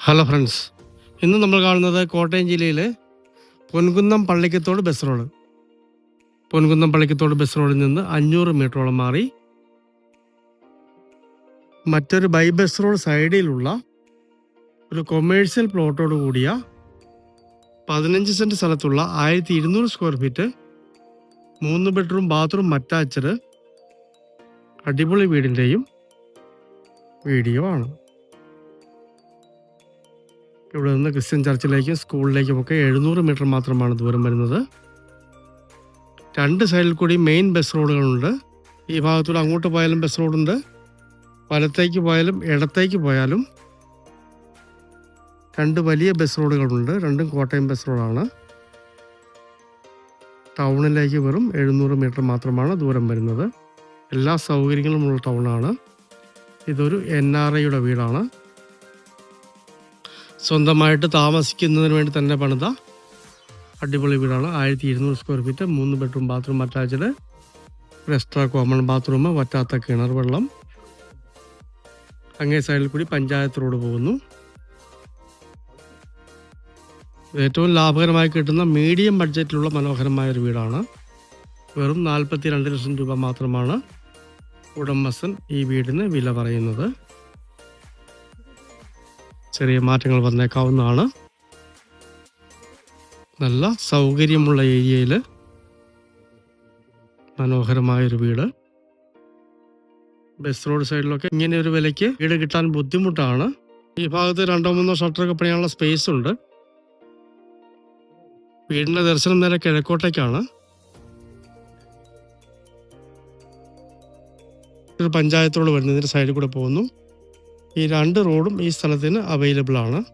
Hello friends ഇന്ന് നമ്മൾ കാണുന്നത് കോട്ടയം ജില്ലയിലെ Ponkunnam Pallikkathodu bus road Ponkunnam Pallikkathodu bus റോഡിൽ നിന്ന് അഞ്ഞൂറ് മീറ്ററോളം മാറി മറ്റൊരു ബൈ ബസ് റോഡ് സൈഡിലുള്ള ഒരു കൊമേഴ്സ്യൽ പ്ലോട്ടോട് കൂടിയ പതിനഞ്ച് സെന്റ് സ്ഥലത്തുള്ള ആയിരത്തി ഇരുന്നൂറ് സ്ക്വയർ ഫീറ്റ് മൂന്ന് ബെഡ്റൂം ബാത്റൂം അറ്റാച്ച്ഡ് അടിപൊളി വീടിന്റെയും വീഡിയോ ആണ്. ഇവിടെ നിന്ന് ക്രിസ്ത്യൻ ചർച്ചിലേക്കും സ്കൂളിലേക്കും ഒക്കെ എഴുന്നൂറ് മീറ്റർ മാത്രമാണ് ദൂരം വരുന്നത്. രണ്ട് സൈഡിൽ കൂടി മെയിൻ ബസ് റോഡുകളുണ്ട്. ഈ ഭാഗത്തൂടെ അങ്ങോട്ട് പോയാലും ബസ് റോഡുണ്ട്. വലത്തേക്ക് പോയാലും ഇടത്തേക്ക് പോയാലും രണ്ട് വലിയ ബസ് റോഡുകളുണ്ട്. രണ്ടും കോട്ടയം ബസ് റോഡാണ്. ടൗണിലേക്ക് വെറും എഴുന്നൂറ് മീറ്റർ മാത്രമാണ് ദൂരം വരുന്നത്. എല്ലാ സൗകര്യങ്ങളുമുള്ള ടൗണാണ്. ഇതൊരു എൻ ആർ ഐയുടെ വീടാണ്. സ്വന്തമായിട്ട് താമസിക്കുന്നതിന് വേണ്ടി തന്നെ പണിത അടിപൊളി വീടാണ്. ആയിരത്തി ഇരുന്നൂറ് സ്ക്വയർ ഫീറ്റ് മൂന്ന് ബെഡ്റൂം ബാത്റൂം അറ്റാച്ച്ഡ് ഒരു എക്സ്ട്രാ കോമൺ ബാത്റൂം വറ്റാത്ത കിണർ വെള്ളം. അങ്ങേ സൈഡിൽ കൂടി പഞ്ചായത്ത് റോഡ് പോകുന്നു. ഏറ്റവും ലാഭകരമായി കിട്ടുന്ന മീഡിയം ബഡ്ജറ്റിലുള്ള മനോഹരമായ ഒരു വീടാണ്. വെറും നാൽപ്പത്തി രണ്ട് ലക്ഷം രൂപ മാത്രമാണ് ഉടമസ്ഥൻ ഈ വീടിന് വില പറയുന്നത്. ചെറിയ മാറ്റങ്ങൾ വന്നേക്കാവുന്നതാണ്. നല്ല സൗകര്യമുള്ള ഏരിയയിൽ മനോഹരമായൊരു വീട്. ബസ് റോഡ് സൈഡിലൊക്കെ ഇങ്ങനെ ഒരു വിലയ്ക്ക് വീട് കിട്ടാൻ ബുദ്ധിമുട്ടാണ്. ഈ ഭാഗത്ത് രണ്ടോ മൂന്നോ ഷട്ടറൊക്കെ പണിയാനുള്ള സ്പേസ് ഉണ്ട്. വീടിന്റെ ദർശനം നേരെ കിഴക്കോട്ടേക്കാണ്. പഞ്ചായത്തോട് വരുന്നതിന്റെ സൈഡിൽ കൂടെ പോകുന്നു. ഈ രണ്ട് റോഡും ഈ സ്ഥലത്തിന് അവൈലബിൾ ആണ്.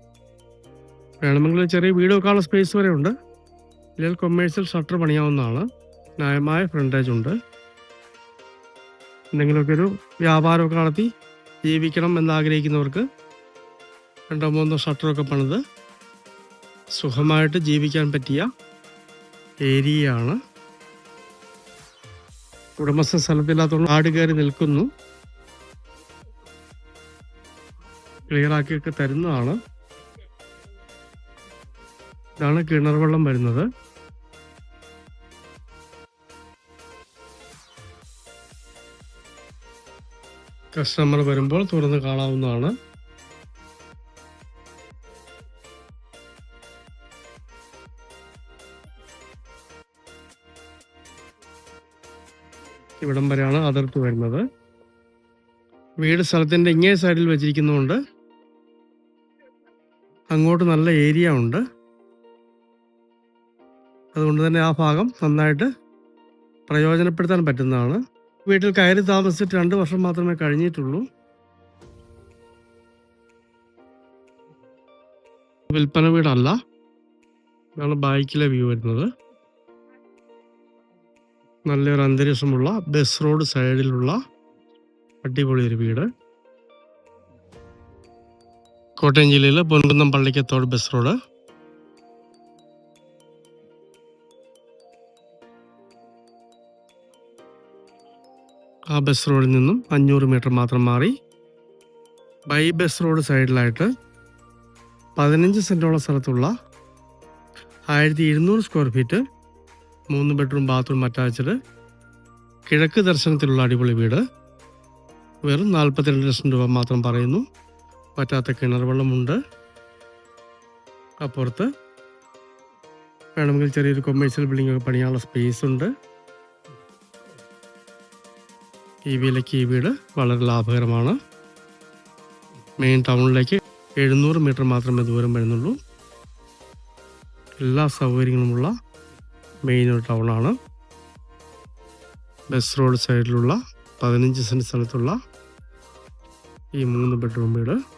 വേണമെങ്കിൽ ചെറിയ വീട് വെക്കാനുള്ള സ്പേസ് വരെ ഉണ്ട്. ഇല്ലെങ്കിൽ കൊമേഴ്സ്യൽ ഷട്ടർ പണിയാവുന്നതാണ്. ന്യായമായ ഫ്രണ്ടേജ് ഉണ്ട്. എന്തെങ്കിലുമൊക്കെ ഒരു വ്യാപാരമൊക്കെ നടത്തി ജീവിക്കണം എന്നാഗ്രഹിക്കുന്നവർക്ക് രണ്ടോ മൂന്നോ ഷട്ടറൊക്കെ പണിത് സുഖമായിട്ട് ജീവിക്കാൻ പറ്റിയ ഏരിയയാണ്. ഉടമസ്ഥ സ്ഥലത്തില്ലാത്തതുകൊണ്ട് ആട് കയറി നിൽക്കുന്നു. ക്ലിയർ ആക്കിയൊക്കെ തരുന്നതാണ്. ഇതാണ് കിണർ വെള്ളം വരുന്നത്. കസ്റ്റമർ വരുമ്പോൾ തുറന്ന് കാണാവുന്നതാണ്. ഇവിടം വരെയാണ് അതിർത്ത് വരുന്നത്. വീട് സ്ഥലത്തിന്റെ ഇങ്ങേ സൈഡിൽ വെച്ചിരിക്കുന്നതുകൊണ്ട് അങ്ങോട്ട് നല്ല ഏരിയ ഉണ്ട്. അതുകൊണ്ട് തന്നെ ആ ഭാഗം നന്നായിട്ട് പ്രയോജനപ്പെടുത്താൻ പറ്റുന്നതാണ്. വീട്ടിൽ കയറി താമസിച്ചിട്ട് രണ്ട് വർഷം മാത്രമേ കഴിഞ്ഞിട്ടുള്ളൂ. വിൽപ്പന വീടല്ല. ഇതാണ് ബൈക്കിലെ വ്യൂ വരുന്നത്. നല്ലൊരു അന്തരീക്ഷമുള്ള ബസ് റോഡ് സൈഡിലുള്ള അടിപൊളി ഒരു വീട്. കോട്ടയം ജില്ലയിലെ പൊൻകുന്നം പള്ളിക്കത്തോട് ബസ് റോഡ് ആ ബസ് റോഡിൽ നിന്നും അഞ്ഞൂറ് മീറ്റർ മാത്രം മാറി. ബൈ ബസ് റോഡ് സൈഡിലായിട്ട് പതിനഞ്ച് സെന്റോളം സ്ഥലത്തുള്ള ആയിരത്തി ഇരുന്നൂറ് സ്ക്വയർ ഫീറ്റ് മൂന്ന് ബെഡ്റൂം ബാത്റൂം അറ്റാച്ച്ഡ് കിഴക്ക് ദർശനത്തിലുള്ള അടിപൊളി വീട്. വെറും നാൽപ്പത്തിരണ്ട് ലക്ഷം രൂപ മാത്രം പറയുന്നു. പറ്റാത്ത കിണർ വെള്ളമുണ്ട് അപ്പുറത്ത് വേണമെങ്കിൽ ചെറിയൊരു കൊമേഴ്സ്യൽ ബിൽഡിംഗ് ഒക്കെ പണിയാനുള്ള സ്പേസ് ഉണ്ട്. ഈ വിലയ്ക്ക് ഈ വീട് വളരെ ലാഭകരമാണ്. മെയിൻ ടൗണിലേക്ക് എഴുന്നൂറ് മീറ്റർ മാത്രമേ ദൂരം വരുന്നുള്ളൂ. എല്ലാ സൗകര്യങ്ങളുമുള്ള മെയിൻ ഒരു ടൗണാണ് ബസ് റോഡ് സൈഡിലുള്ള പതിനഞ്ച് സെന്റ് സ്ഥലത്തുള്ള ഈ മൂന്ന് ബെഡ്റൂം വീട്.